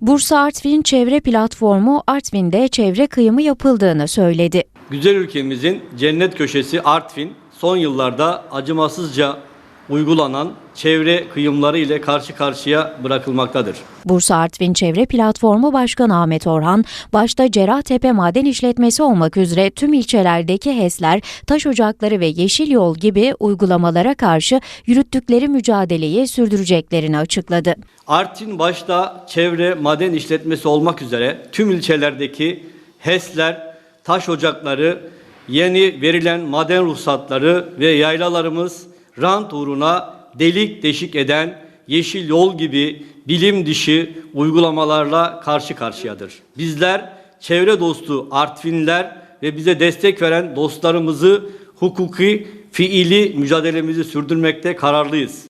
Bursa Artvin Çevre Platformu Artvin'de çevre kıyımı yapıldığını söyledi. Güzel ülkemizin cennet köşesi Artvin son yıllarda acımasızca uygulanan çevre kıyımları ile karşı karşıya bırakılmaktadır. Bursa Artvin Çevre Platformu Başkanı Ahmet Orhan, başta Cerrahtepe Maden İşletmesi olmak üzere tüm ilçelerdeki HES'ler, taş ocakları ve yeşil yol gibi uygulamalara karşı yürüttükleri mücadeleyi sürdüreceklerini açıkladı. Artvin başta çevre maden işletmesi olmak üzere tüm ilçelerdeki HES'ler, taş ocakları, yeni verilen maden ruhsatları ve yaylalarımız rant uğruna delik deşik eden yeşil yol gibi bilim dışı uygulamalarla karşı karşıyadır. Bizler çevre dostu Artvinler ve bize destek veren dostlarımızı hukuki fiili mücadelemizi sürdürmekte kararlıyız.